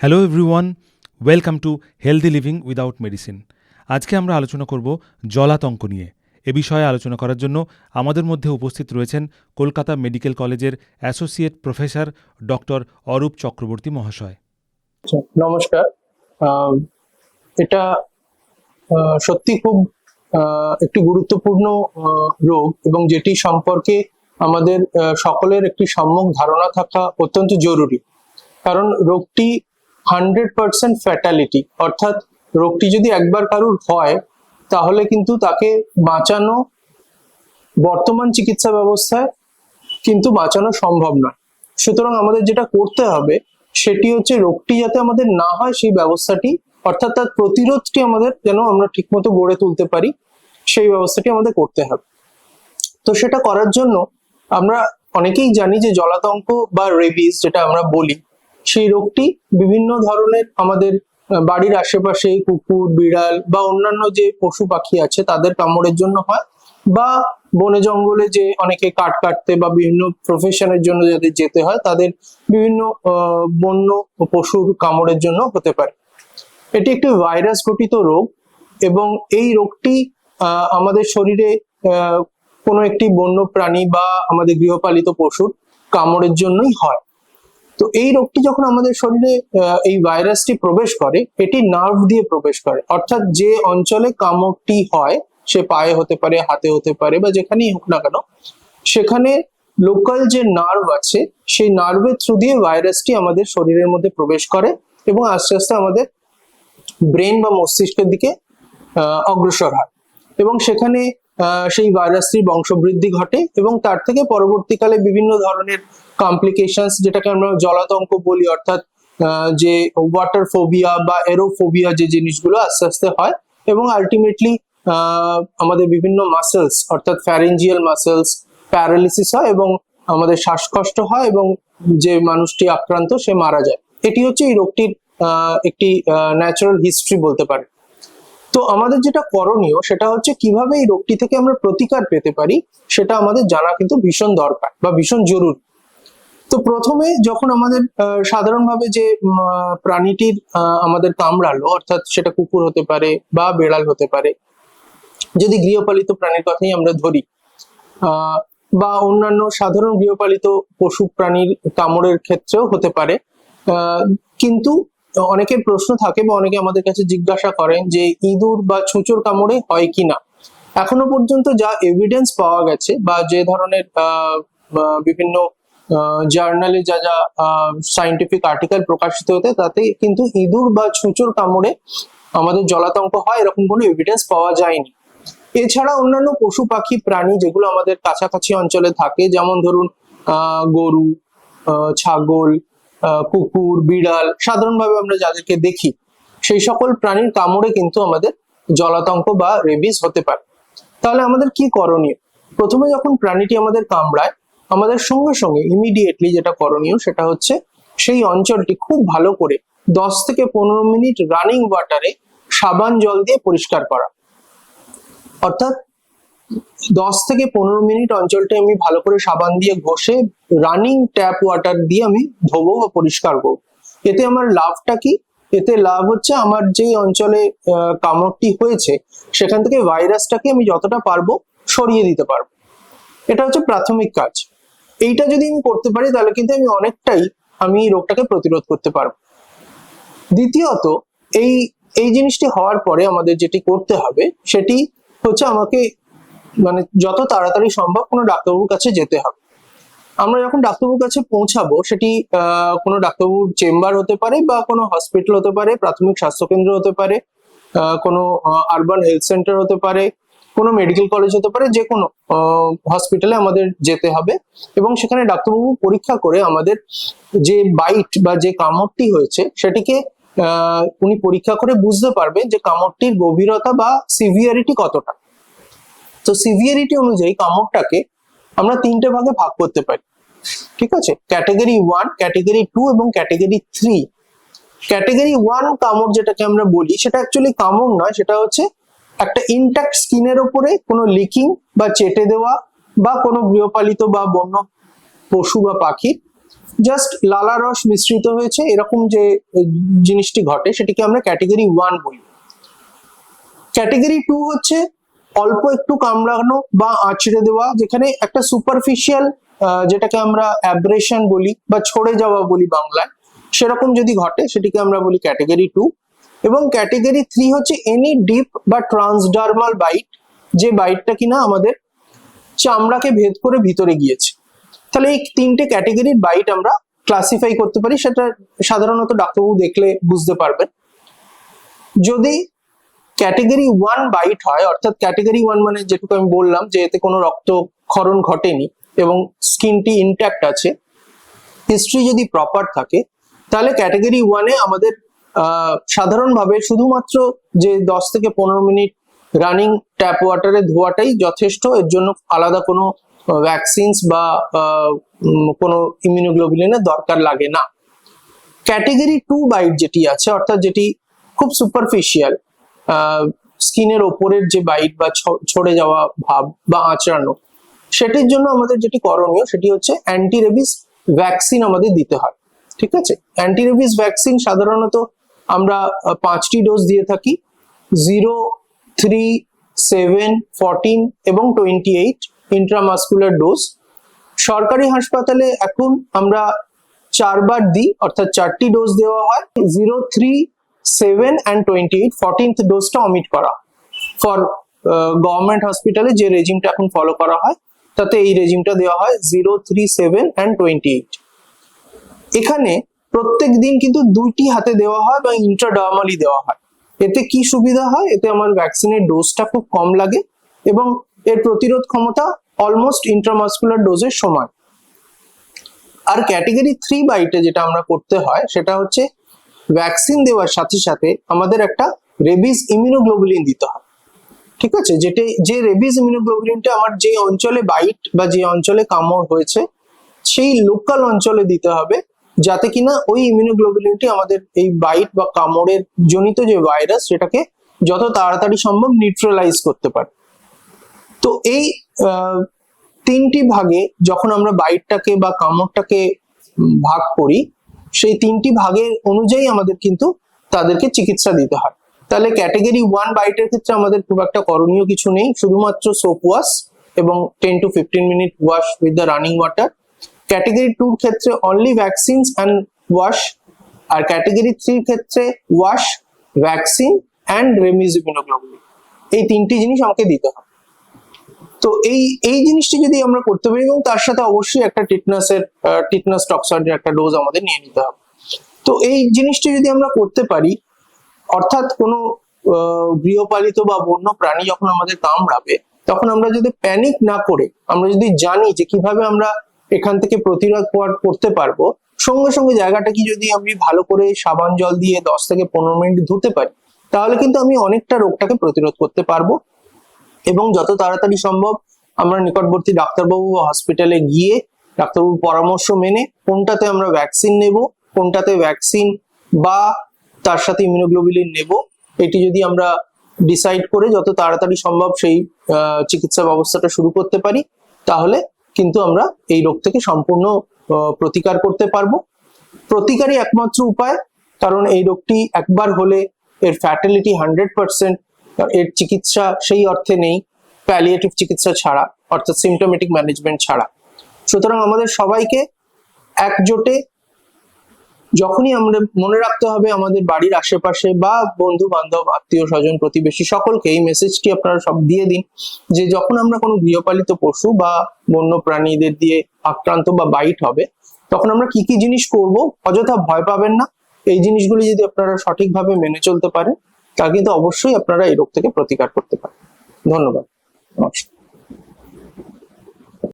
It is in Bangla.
Hello everyone welcome to healthy living without medicine আজকে আমরা আলোচনা করব জলাতঙ্ক নিয়ে। এ বিষয়ে আলোচনা করার জন্য আমাদের মধ্যে উপস্থিত রয়েছেন কলকাতা মেডিকেল কলেজের associate professor doctor Arup Chakraborty মহাশয়। নমস্কার। এটা সত্যি খুব একটি গুরুত্বপূর্ণ রোগ এবং যেটি সম্পর্কে আমাদের সকলের একটি সম্যক ধারণা থাকা অত্যন্ত জরুরি। কারণ রোগটি হান্ড্রেড পার্সেন্ট ফ্যাটালিটি অর্থাৎ রোগটি যদি একবার কারুর হয়, তাহলে কিন্তু তাকে বাঁচানো বর্তমান চিকিৎসা ব্যবস্থায় কিন্তু বাঁচানো সম্ভব নয়। সুতরাং আমাদের যেটা করতে হবে, সেটি হচ্ছে রোগটি যাতে আমাদের না হয়, সেই ব্যবস্থাটি, অর্থাৎ তার প্রতিরোধটি আমাদের যেন আমরা ঠিকমতো গড়ে তুলতে পারি, সেই ব্যবস্থাটি আমাদের করতে হবে। তো সেটা করার জন্য আমরা অনেকেই জানি যে জলাতঙ্ক বা রেবিস যেটা আমরা বলি সেই রোগটি বিভিন্ন ধরনের আমাদের বাড়ির আশেপাশে কুকুর, বিড়াল বা অন্যান্য যে পশু পাখি আছে তাদের কামড়ের জন্য হয় বা বনে জঙ্গলে যে অনেকে কাঠ কাটতে বা বিভিন্ন প্রফেশনের জন্য যাদের যেতে হয় তাদের বিভিন্ন বন্য পশুর কামড়ের জন্য হতে পারে। এটি একটি ভাইরাস ঘটিত রোগ এবং এই রোগটি আমাদের শরীরে কোনো একটি বন্য প্রাণী বা আমাদের গৃহপালিত পশুর কামড়ের জন্যই হয়। তো এই রোগটি যখন আমাদের শরীরে এই ভাইরাসটি প্রবেশ করে, এটি নার্ভ দিয়ে প্রবেশ করে। অর্থাৎ যে অঞ্চলে কামড়টি হয়, সে পায়ে হতে পারে, হাতে হতে পারে বা যেখানেই হোক না কেন, সেখানে লোকাল যে নার্ভ আছে, সেই নার্ভের থ্রু দিয়ে ভাইরাসটি আমাদের শরীরের মধ্যে প্রবেশ করে এবং আস্তে আস্তে আমাদের ব্রেন বা মস্তিষ্কের দিকে অগ্রসর হয়। এবং সেখানে সেই ভাইরাসটির বংশবৃদ্ধি ঘটে এবং তার থেকে পরবর্তীকালে বিভিন্ন ধরনের কমপ্লিকেশনস যেটাকে আমরা জলাতঙ্ক বলি, অর্থাৎ যে ওয়াটার ফোবিয়া বা এরোফোবিয়া যে জিনিসগুলো আস্তে আস্তে হয় এবং আলটিমেটলি আমাদের বিভিন্ন মাসেলস অর্থাৎ ফ্যারেঞ্জিয়াল মাসেলস প্যারালিসিস হয় এবং আমাদের শ্বাসকষ্ট হয় এবং যে মানুষটি আক্রান্ত সে মারা যায়। এটি হচ্ছে এই রোগটির একটি ন্যাচারাল হিস্ট্রি বলতে পারে তো আমাদের যেটা করণীয় সেটা হচ্ছে কীভাবে এই রোগটি থেকে আমরা প্রতিকার পেতে পারি সেটা আমাদের জানা কিন্তু ভীষণ দরকার বা ভীষণ জরুরি। তো প্রথমে যখন আমাদের সাধারণভাবে যে প্রাণীটির আমাদের কামড়ালো অর্থাৎ সেটা কুকুর হতে পারে বা বেড়াল হতে পারে যদি গৃহপালিত প্রাণীর কথাই আমরা ধরি বা অন্যান্য সাধারণ গৃহপালিত পশু প্রাণীর কামড়ের ক্ষেত্রেও হতে পারে আহ, কিন্তু অনেকের প্রশ্ন থাকে বা অনেকে আমাদের কাছে জিজ্ঞাসা করেন যে ইঁদুর বা ছুঁচোর কামড়ে হয় কিনা। এখনও পর্যন্ত যা এভিডেন্স পাওয়া গেছে বা যে ধরনের বিভিন্ন জার্নালে যা যা সাইন্টিফিক আর্টিকেল প্রকাশিত হতে, তাতে কিন্তু ইঁদুর বা ছুঁচোর কামড়ে আমাদের জলাতঙ্ক হয়, এরকম কোনো এভিডেন্স পাওয়া যায়নি। এছাড়া অন্যান্য পশু পাখি, প্রাণী যেগুলো আমাদের কাছাকাছি অঞ্চলে থাকে, যেমন ধরুন গরু ছাগল কুকুর, বিড়াল, সাধারণভাবে আমরা যাদেরকে দেখি, সেই সকল প্রাণীর কামড়ে কিন্তু আমাদের জলাতঙ্ক বা রেবিস হতে পারে। তাহলে আমাদের কি করণীয়? প্রথমে যখন প্রাণীটি আমাদের কামড়ায়, আমাদের সঙ্গে সঙ্গে ইমিডিয়েটলি যেটা করণীয় সেটা হচ্ছে সেই অঞ্চলটি খুব ভালো করে দশ থেকে পনেরো মিনিট রানিং ওয়াটারে সাবান জল দিয়ে পরিষ্কার করা। অর্থাৎ দশ থেকে পনেরো মিনিট অঞ্চলটা আমি ভালো করে সাবান দিয়ে ঘষে রানিং ট্যাপ ওয়াটার দিয়ে আমি ধোবো বা পরিষ্কার করব। এতে আমার লাভটা কি? এতে লাভ হচ্ছে আমার যে অঞ্চলে কামড়টি হয়েছে, সেখান থেকে ভাইরাসটাকে আমি যতটা পারব সরিয়ে দিতে পারব। এটা হচ্ছে প্রাথমিক কাজ। এইটা যদি আমি করতে পারি, তাহলে কিন্তু আমি অনেকটাই আমি রোগটাকে প্রতিরোধ করতে পারব। দ্বিতীয়ত, এই এই জিনিসটি হওয়ার পরে আমাদের যেটি করতে হবে, সেটি হচ্ছে আমাকে মানে যত তাড়াতাড়ি সম্ভব কোনো ডাক্তারবাবুর কাছে যেতে হবে। আমরা যখন ডাক্তারবাবুর কাছে পৌঁছাবো, সেটি কোনো ডাক্তারবাবুর চেম্বার হতে পারে বা কোনো হসপিটাল হতে পারে, প্রাথমিক স্বাস্থ্যকেন্দ্র হতে পারে কোনো আরবান হেলথ সেন্টার হতে পারে, কোনো মেডিকেল কলেজ হতে পারে, যে কোনো হসপিটালে আমাদের যেতে হবে এবং সেখানে ডাক্তারবাবু পরীক্ষা করে আমাদের যে বাইট বা যে কামড়টি হয়েছে, সেটিকে উনি পরীক্ষা করে বুঝতে পারবেন যে কামড়টির গভীরতা বা সিভিয়ারিটি কতটা। তো সিভিয়ারিটি অনুযায়ী কামড়টাকে আমরা তিনটে ভাগে ভাগ করতে পারি। ঠিক আছে? ক্যাটাগরি ওয়ান ক্যাটাগরি টু এবং ক্যাটাগরি থ্রি ক্যাটাগরি ওয়ান কামড় যেটাকে আমরা বলি, সেটা অ্যাকচুয়ালি কামড় নয়, সেটা হচ্ছে একটা ইনট্যাক্ট স্কিনের ওপরে কোনো লিকিং বা চেটে দেওয়া বা কোনো গৃহপালিত বা বন্য পশু বা পাখি জাস্ট লালা রস মিশ্রিত হয়েছে, এরকম যে জিনিসটি ঘটে, সেটিকে আমরা ক্যাটেগরি ওয়ান বলি। ক্যাটেগরি টু হচ্ছে অল্প একটু কামড়ানো বা আঁচড়ে দেওয়া, যেখানে একটা সুপারফিশিয়াল যেটাকে আমরা অ্যাব্রেশন বলি বা ছড়ে যাওয়া বলি বাংলায়, সেরকম যদি ঘটে, সেটিকে আমরা বলি ক্যাটেগরি টু এবং ক্যাটেগরি থ্রি হচ্ছে এনি ডিপ বা ট্রান্সডার্মাল বাইট যে বাইটটা কিনা আমাদের চামড়াকে ভেদ করে ভিতরে গিয়েছে। তাহলে এই তিনটে ক্যাটেগরির বাইট আমরা ক্লাসিফাই করতে পারি, সেটা সাধারণত ডাক্তারবাবু দেখলে বুঝতে পারবেন। যদি ক্যাটেগরি ওয়ান বাইট হয়, অর্থাৎ ক্যাটেগরি ওয়ান মানে যেটুকু আমি বললাম যে এতে কোনো রক্তক্ষরণ ঘটেনি এবং স্কিনটি ইনট্যাক্ট আছে হিস্ট্রি যদি প্রপার থাকে, তাহলে ক্যাটেগরি ওয়ানে আমাদের সাধারণভাবে শুধুমাত্র যে দশ থেকে পনেরো মিনিট রানিং ট্যাপ ওয়াটারে ধোয়াটাই যথেষ্ট, এর জন্য আলাদা কোনো ভ্যাকসিনস বা কোনো ইমিউনোগ্লোবুলিনের দরকার লাগে না। ক্যাটেগরি টু বাইট যেটি আছে, অর্থাৎ যেটি খুব সুপারফিশিয়াল স্কিনের ওপরের যে বাইট বা ছড়ে যাওয়া ভাব বা আঁচড়ানো, সেটির জন্য আমাদের যেটি করণীয় সেটি হচ্ছে অ্যান্টি রেবিস ভ্যাকসিন আমাদের দিতে হয়, ঠিক আছে? অ্যান্টি রেবিস ভ্যাকসিন সাধারণত আমরা পাঁচটি ডোজ দিয়ে থাকি জিরো থ্রি সেভেন ফোরটিন এবং টোয়েন্টি এইট ইন্ট্রামাসকুলার ডোজ সরকারি হাসপাতালে এখন আমরা চারবার দিই, অর্থাৎ চারটি ডোজ দেওয়া হয় zero three seven and twenty eight fourteenth ডোজটা omit করা ফর গভর্নমেন্ট হসপিটালে যে রেজিমটা এখন ফলো করা হয়, তাতে এই রেজিমটা দেওয়া হয় zero three seven and twenty eight এখানে প্রত্যেক দিন কিন্তু দুইটি হাতে দেওয়া হয় বা ইন্ট্রাডার্মালি দেওয়া হয়। এতে কি সুবিধা হয়? এতে আমার ভ্যাকসিনের ডোজটা খুব কম লাগে এবং এর প্রতিরোধ ক্ষমতা অলমোস্ট ইন্ট্রামাসকুলার ডোজের সমান। আর ক্যাটেগরি থ্রি বাইটে যেটা আমরা করতে হয়, সেটা হচ্ছে ভ্যাকসিন দেওয়ার সাথে সাথে আমাদের একটা রেবিস ইমিউনোগ্লোবুলিন দিতে হয়। ঠিক আছে? যেটা, যে রেবিস ইমিউনোগ্লোবুলিনটা আমার যে অঞ্চলে বাইট বা যে অঞ্চলে কামড় হয়েছে, সেই লোকাল অঞ্চলে দিতে হবে, যাতে কিনা ওই ইমিউনোগ্লোবুলিনটি আমাদের এই বাইট বা কামড়ের জনিত যে ভাইরাস সেটাকে যত তাড়াতাড়ি সম্ভব নিউট্রালাইজ করতে পারে। তো এই তিনটি ভাগে যখন আমরা বাইটটাকে বা কামড়টাকে ভাগ করি সেই তিনটি ভাগের অনুযায়ী আমাদের কিন্তু তাদেরকে চিকিৎসা দিতে হয়। তাহলে ক্যাটেগরি ওয়ান বাইটের ক্ষেত্রে আমাদের খুব একটা করণীয় কিছু নেই। শুধুমাত্র সোপ ওয়াশ এবং ten to fifteen minute wash with the running water category টুর ক্ষেত্রে অনলি ভ্যাকসিনস অ্যান্ড ওয়াশ আর ক্যাটেগরি থ্রির ক্ষেত্রে ওয়াশ ভ্যাকসিন অ্যান্ড রেমিজিবিনোগ্লোবুলিন এই তিনটি জিনিস আমাকে দিতে হয় তো এই এই জিনিসটি যদি আমরা করতে পারি, এবং তার সাথে অবশ্যই একটা টিটনাসের টিটনাস টক্সাইডের একটা ডোজ আমাদের নিয়ে নিতে হবে। তো এই জিনিসটি যদি আমরা করতে পারি, অর্থাৎ কোনো গৃহপালিত বা বন্য প্রাণী যখন আমাদের কামড়াবে, তখন আমরা যদি প্যানিক না করে, আমরা যদি জানি যে কীভাবে আমরা এখান থেকে প্রতিরোধ করতে পারব, সঙ্গে সঙ্গে জায়গাটাকে যদি আমি ভালো করে সাবান জল দিয়ে দশ থেকে পনেরো মিনিট ধুতে পারি, তাহলে কিন্তু আমি অনেকটা রোগটাকে প্রতিরোধ করতে পারব। এবং যত তাড়াতাড়ি সম্ভব আমরা নিকটবর্তী ডাক্তারবাবু হসপিটালে গিয়ে ডাক্তারবাবুর পরামর্শ মেনে কোনটাতে আমরা ভ্যাকসিন নেব, কোনটাতে ভ্যাকসিন বা তার সাথে ইমিউনোগ্লোবুলিন নেব, এটি যদি আমরা ডিসাইড করে যত তাড়াতাড়ি সম্ভব সেই চিকিৎসা ব্যবস্থাটা শুরু করতে পারি, তাহলে কিন্তু আমরা এই রোগ থেকে সম্পূর্ণ প্রতিকার করতে পারব। প্রতিকারই একমাত্র উপায়, কারণ এই রোগটি একবার হলে এর ফ্যাটালিটি হান্ড্রেড পার্সেন্ট এর চিকিৎসা সেই অর্থে নেই প্যালিয়েটিভ চিকিৎসা ছাড়া, অর্থাৎ সিমটোমেটিক ম্যানেজমেন্ট ছাড়া। সুতরাং আমাদের সবাইকে একজোটে যখনই আমরা মনে রাখতে হবে আমাদের বাড়ির আশেপাশে বা বন্ধু বান্ধব আত্মীয় স্বজন প্রতিবেশী সকলকে, এই মেসেজটি আপনারা সব দিয়ে দিন যে যখন আমরা কোনো গৃহপালিত পশু বা বন্য প্রাণীদের দিয়ে আক্রান্ত বা বাইট হবে, তখন আমরা কি কি জিনিস করব? অযথা ভয় পাবেন না। এই জিনিসগুলি যদি আপনারা সঠিকভাবে মেনে চলতে পারেন তা কিন্তু অবশ্যই আপনারা এই রোগ থেকে প্রতিকার করতে পারেন। ধন্যবাদ। নমস্কার।